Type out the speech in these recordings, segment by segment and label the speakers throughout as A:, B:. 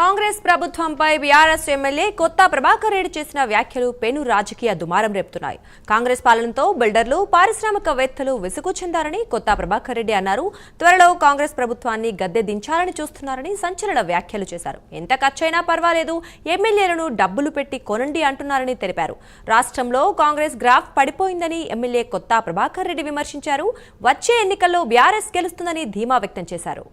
A: కాంగ్రెస్ ప్రభుత్వంపై BRS MLA కొత్త ప్రభాకర్ రెడ్డి చేసిన వ్యాఖ్యలు పెను రాజకీయ దుమారం రేపుతున్నాయి. కాంగ్రెస్ పాలనతో బిల్డర్లు పారిశ్రామికవేత్తలు విసుగు చెందారని కొత్త ప్రభాకర్ రెడ్డి అన్నారు. త్వరలో కాంగ్రెస్ ప్రభుత్వాన్ని గద్దె దించాలని చూస్తున్నారని సంచలన వ్యాఖ్యలు చేశారు. ఎంత ఖర్చైనా పర్వాలేదు ఎమ్మెల్యేలను డబ్బులు పెట్టి కొనండి అంటున్నారని తెలిపారు. రాష్ట్రంలో కాంగ్రెస్ గ్రాఫ్ పడిపోయిందని ఎమ్మెల్యే కొత్త ప్రభాకర్ రెడ్డి విమర్శించారు. వచ్చే ఎన్నికల్లో బీఆర్ఎస్ గెలుస్తుందని ధీమా వ్యక్తం చేశారు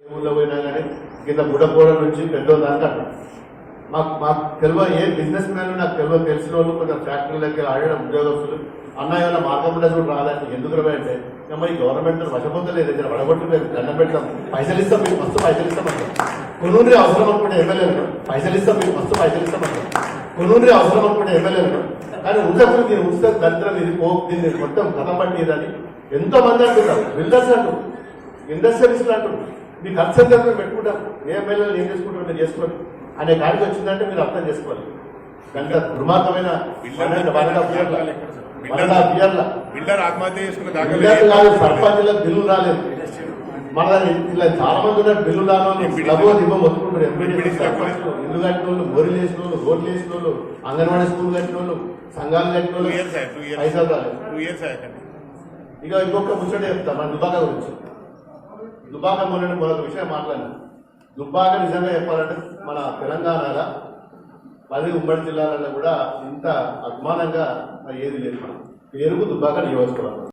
B: ఏ ఊళ్ళో పోయినా కానీ కింద బుడపోడ నుంచి పెద్దోళ్ళ దాకా మాకు మాకు తెలియ ఏ బిజినెస్ మ్యాన్ నాకు తెలియ తెలిసిన వాళ్ళు కొంచెం ఫ్యాక్టరీలకి ఆడడం ఉద్యోగస్తులు. అన్న ఏమైనా మార్గం ఉండదు కూడా రాదని ఎందుకు అంటే మరి గవర్నమెంట్ వశపొందలేదు ఇక్కడ వడగొట్టు లేదు దండం పెడతాం. పైసలు ఇస్తాం మీకు మస్తు పైసలు ఇస్తాం అంటాం కొనూరి అవసరం అనుకుంటే ఎమ్మెల్యే పైసలు ఇస్తాం మీకు మస్తు పైసలు ఇస్తాం అంటాం కొనూరి అవసరం అనుకుంటే ఎమ్మెల్యే కానీ ఉద్యోగులు దీన్ని ఉచిత దరిద్రం ఇది పో దీన్ని మొత్తం కథం పట్టి ఇదని ఎంతో మంది అంటున్నారు. బిల్డర్స్ అంటారు ఇండస్ట్రియలిస్టులు అంటున్నారు. మీ ఖర్చు ఎంత అవుతుందో పెట్టుకుంటారు. ఏ ఎమ్మెల్యేలు ఏం చేసుకుంటారో మీరు చేసుకోండి. అనే కాడికి వచ్చిందంటే మీరు అర్థం చేసుకోవాలి. కనుక దుర్మార్గమైన సర్పంచులకు బిల్లు రాలేదు. మన ఇలా చాలా మంది ఉన్నారు. బిల్లు రాని లభో దిబ్బం మొత్తుకుంటారు ఇల్లు కట్టిన వాళ్ళు బోర్లు వేసిన వాళ్ళు రోడ్లు వేసిన వాళ్ళు అంగన్వాడీ స్కూల్ కట్టిన వాళ్ళు సంఘాలు కట్టిన వాళ్ళు పైసలు రాలేదు. ఇక ఇంకొక ముచ్చట చెప్తా మన దుబాక గురించి. దుబాక మొన్న మరొక విషయం మాట్లాడాను. దుబ్బాక నిజంగా చెప్పాలంటే మన తెలంగాణలో పది ఉమ్మడి జిల్లాలలో కూడా ఇంత అభిమానంగా ఏది లేదు. మనం పేరుకు దుబ్బాక నియోజకవర్గం.